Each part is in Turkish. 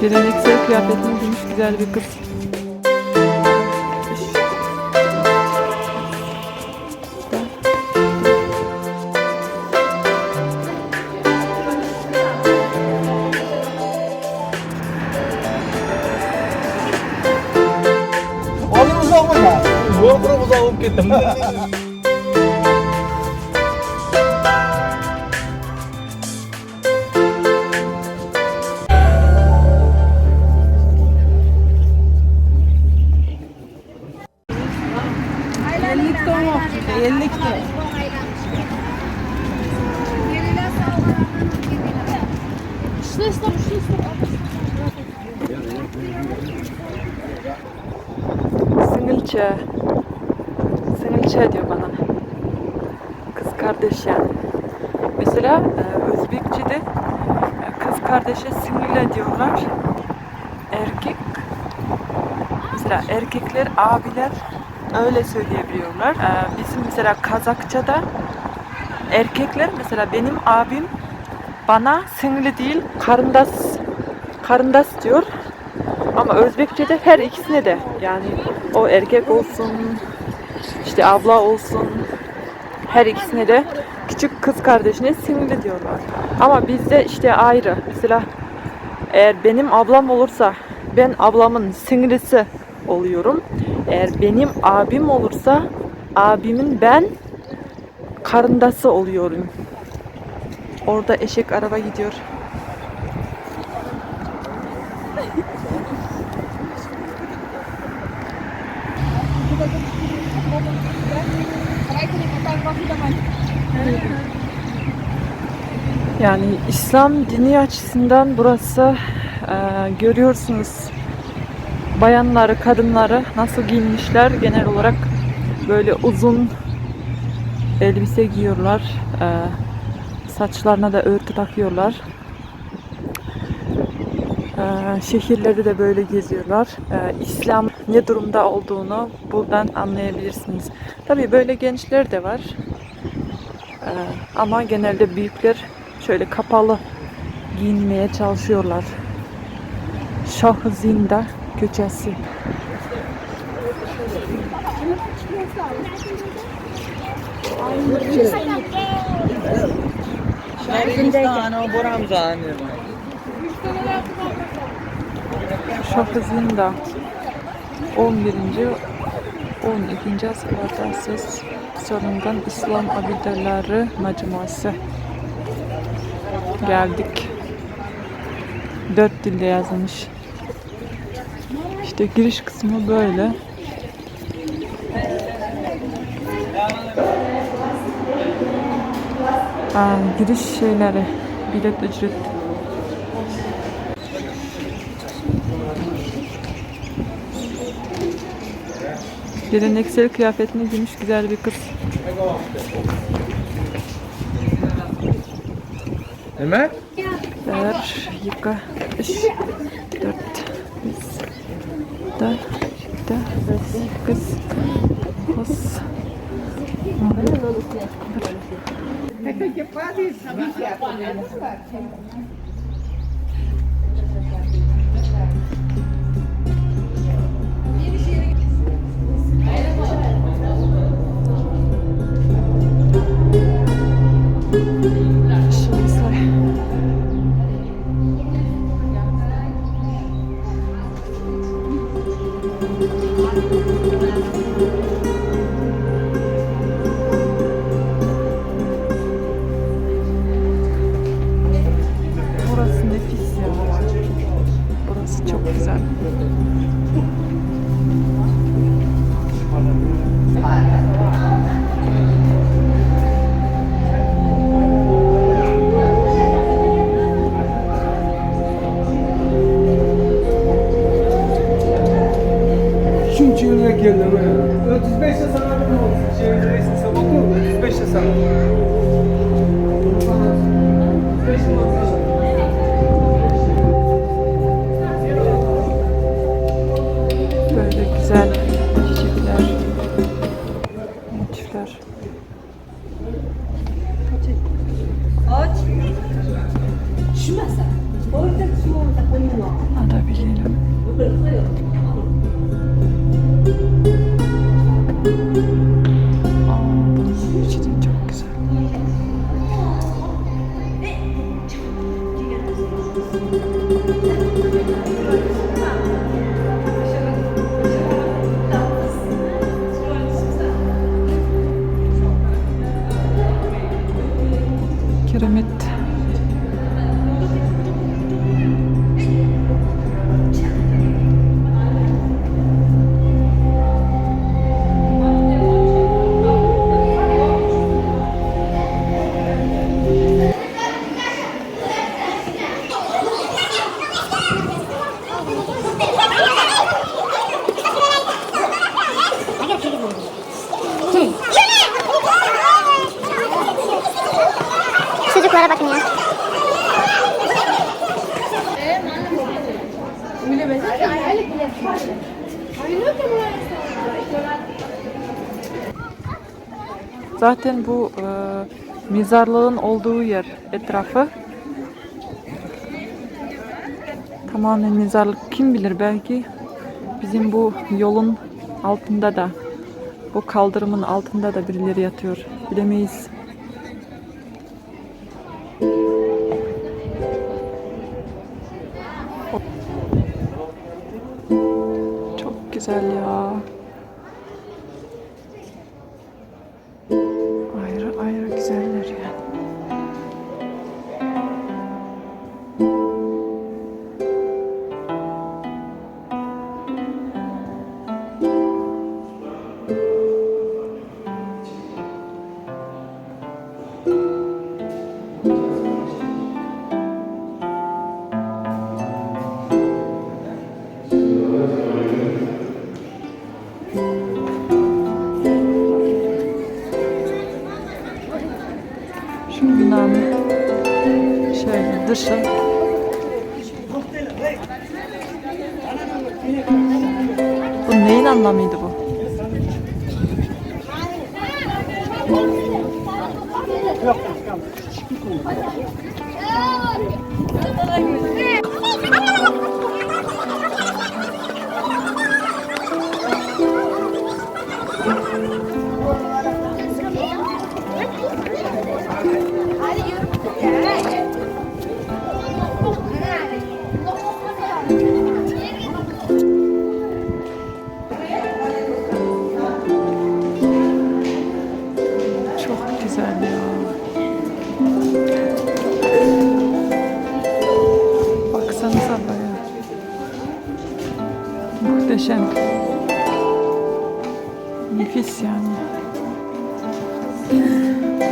Geleneksel kıyafetini giymiş güzel bir kız. Oğlum uzak mı ya? Yok uzak olup gittim. Singilçe diyor bana. Kız kardeş yani. Mesela e, Özbekçe'de e, kız kardeşe singile diyorlar. Erkek mesela erkekler abiler öyle söyleyebiliyorlar. E, bizim mesela Kazakça'da erkekler mesela benim abim bana singile değil karındas karındas diyor. Ama Özbekçe'de her ikisine de yani o erkek olsun işte abla olsun her ikisine de küçük kız kardeşine singli diyorlar. Ama bizde işte ayrı. Mesela eğer benim ablam olursa ben ablamın singlisi oluyorum. Eğer benim abim olursa abimin ben karındası oluyorum. Orada eşek araba gidiyor. Yani İslam dini açısından burası e, görüyorsunuz bayanları, kadınları nasıl giyinmişler. Genel olarak böyle uzun elbise giyiyorlar. E, saçlarına da örtü takıyorlar. E, şehirlerde de böyle geziyorlar. E, İslam ne durumda olduğunu buradan anlayabilirsiniz. Tabii böyle gençler de var. E, ama genelde büyükler şöyle kapalı giyinmeye çalışıyorlar. Şahzinda köçesi. Şehristano buramzan. Şahzinda 11. 12. asırlarda söz sorundan İslam abideleri mecmuası. Geldik. Dört dilde yazılmış. İşte giriş kısmı böyle. Aa, giriş şeyleri, bilet ücret. Geleneksel kıyafetini giymiş güzel bir kız. Ömer? Ver, yıka, üç, dört, beş, da, da, kız, kız. Şanslar. Burası Çocuklara bakın ya. Zaten bu e, mezarlığın olduğu yer etrafı tamamen mezarlık. Kim bilir belki bizim bu yolun altında da bu kaldırımın altında da birileri yatıyor. Bilemeyiz. 嗯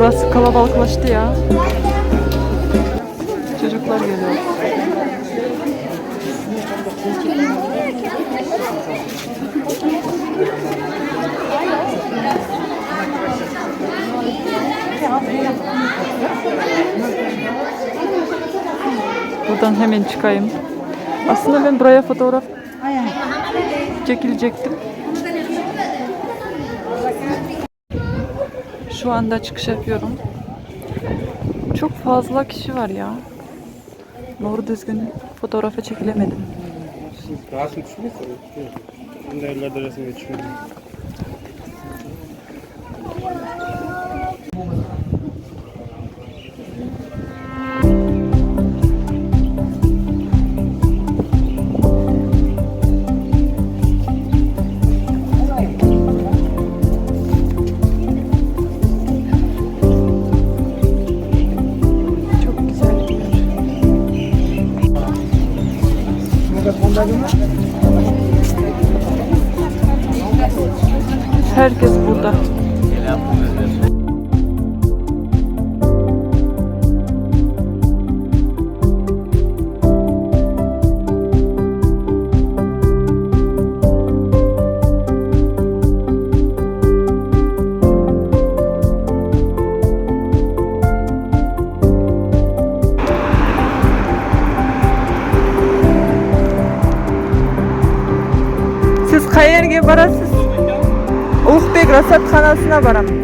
Burası kalabalıklaştı ya. Çocuklar geliyor. Buradan hemen çıkayım. Aslında ben buraya fotoğraf çekilecektim. Şu anda çıkış yapıyorum. Çok fazla kişi var ya. Doğru düzgün fotoğrafa çekilemedim. Rahatsız mısın? Bunday yerlerde resimga tushmadim. Herkes burada. Ulug'bek rasadxonasina boraman.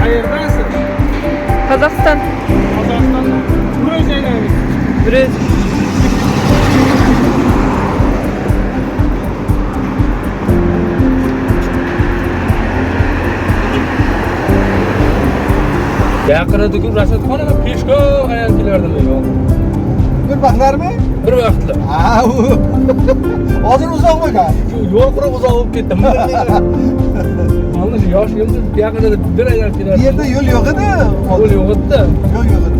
Qayerdansiz? Qozog'iston. Qozog'istondan. Buraya aylanamiz. Brez. Yaqinida-ku rasadxona peshko hayal kelardim yo'q. Bir baklarmi? Bir vaqtda. Ha, u. Hozir uzoq bo'lgan. Shu yo'l qurib uzoq bo'lib ketdim. Mana shu yosh yilda yaqinida bir ayal Bu kelardim. yerda yo'l yo'q edi. yo'l yo'q edi. Yo'l yo'q edi.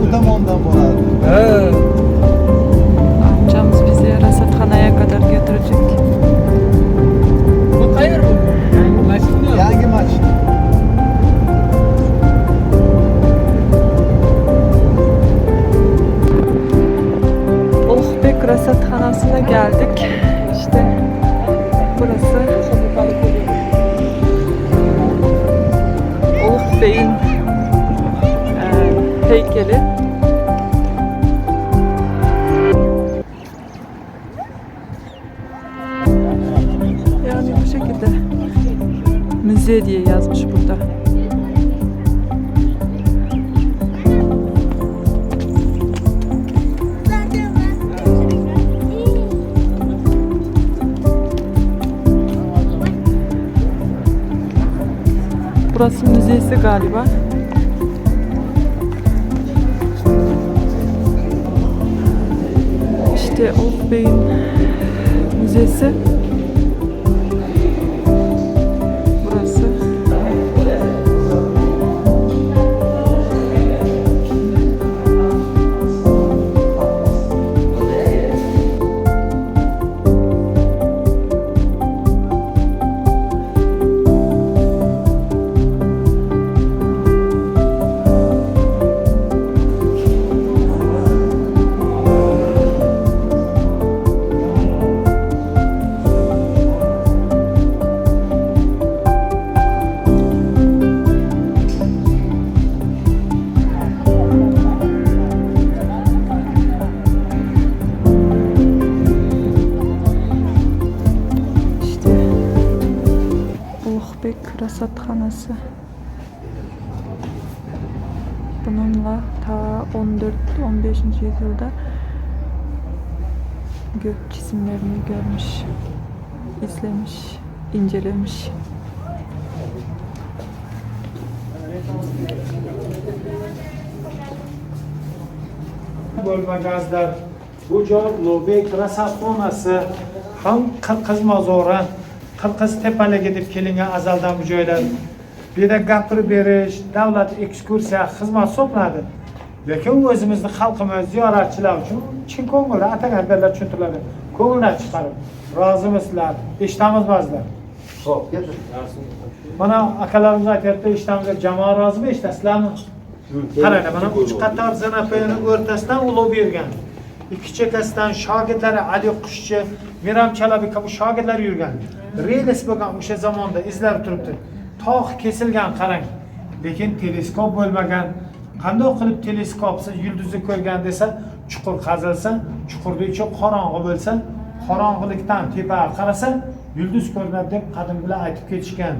Bu tomondan boradi. Ha. Amcamız bizi rasadxonaya kadar götürecek. Rasadxonasına geldik. İşte burası Ulug'bek'in eee, heykeli. Yani bu şekilde müze diye yazmış burada. Burası müzesi galiba. İşte Oğuz Bey'in müzesi. Gök cisimlerini görmüş, izlemiş, incelemiş. bo'lmaganlar bu joy ulug'bek rasadxonasi ham qirqiz mozori qirqiz tepaligi deb kelingan azaldan bu joylar bu yerda gapirib berish davlat ekskursiya xizmat hisoblanadi lekin o'zimizni xalqimiz ziyoratchilar uchun chin ko'ngil atagan berlar tushuntiriladi ko'ngildan chiqarib rozimisizlar eshitamiz ba'zilar Xo'p, ketin. mana akalarimiz aytyapti eshitamiz jamoa rozimi eshitasizlarmi qarang mana uch qator zanapayani o'rtasidan ulov bergan ikki chekkasidan shogirdlari ali qushchi miram chalabi kabi shogirdlar yurgan relis bo'lgan o'sha zamonda izlar turibdi tog' kesilgan qarang lekin teleskop bo'lmagan qandoq qilib teleskopsiz yulduzni ko'rgan desa chuqur qazilsa chuqurni ichi qorong'i bo'lsa qorong'ilikdan tepaga qarasa yulduz ko'rinadi deb qadimgilar aytib ketishgan.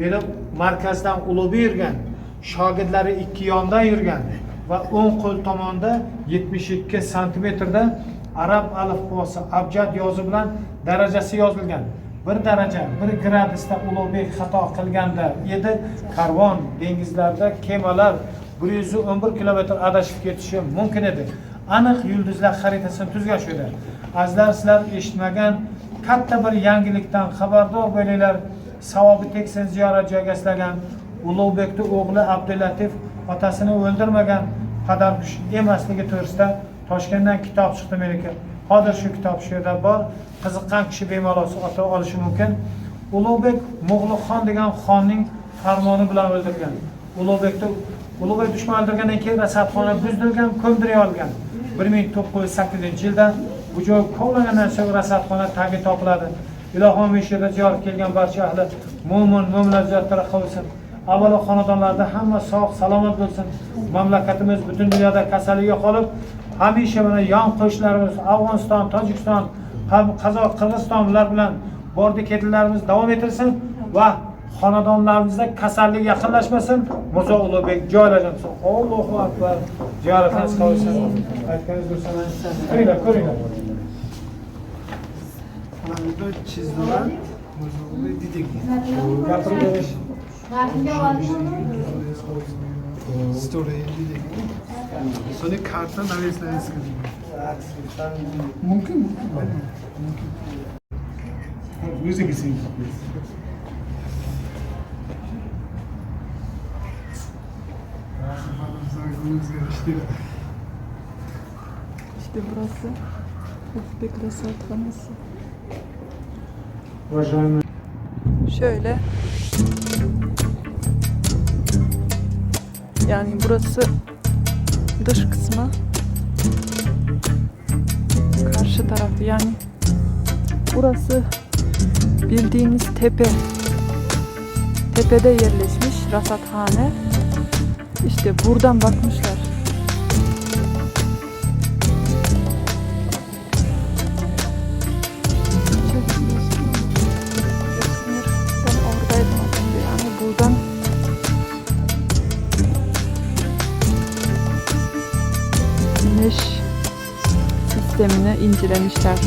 Beri markazdan ulug' yurgan shogirdlari ikki yondan yurgan va o'ng qo'l tomonda 72 santimetrda arab alifbosi abjad yozuvi bilan darajasi yozilgan. Bir daraja bir gradusda ulug'bek xato qilganda edi. Karvon dengizlarda kemalar bir yuz o'n bir kilometr adashib ketishi mumkin edi aniq yulduzlar xaritasini tuzgan shu edi azizlar sizlar eshitmagan katta bir yangilikdan xabardor bo'linglar savobi teksin ziyorat joyga ulug'bekni o'g'li abdulatif otasini o'ldirmagan padarkush emasligi to'g'risida toshkentdan kitob chiqdi meniki hozir shu kitob shu yerda bor qiziqqan kishi bemalol sotib olishi mumkin ulug'bek mo'g'ulxon degan xonning farmoni bilan o'ldirilgan ulug'bekni ulug'bek dushman o'ldirgandan keyin rasadxona buzdirilgan ko'mdirib olgan. Bir ming to'qqiz yuz sakkizinchi yilda bu joy kovlagandan so'ng rasadxona tagi topiladi. İlohim shu ziyorat kelgan barcha ahli mo'min mo'minlar ziyoratlar qilsin. Avvalo xonadonlarda hamma sog' salomat bo'lsin. Mamlakatimiz butun dunyoda kasallik yo'qolib hamisha mana yon qo'shnilarimiz afg'oniston tojikiston qozoq qirg'iziston bilan bordi ketinlarimiz davom ettirsin va xonadonlarimizda kasallik yaqinlashmasin mirzo ulug'bek joylashsin allohu akbar. Ziyoratiniz qilsin aytganingiz bo'lsin ko'ringlar ko'ringlar chizdilar dedik gapirib berish story dedik sonra kartdan naviz Aklınız gelişti. İşte burası. Özbek resathanesi. Vajayna. Şöyle. Yani burası dış kısmı. Karşı tarafı yani burası bildiğiniz tepe. Tepede yerleşmiş rasathane. İşte buradan bakmışlar. Güneş sistemini incelemişler.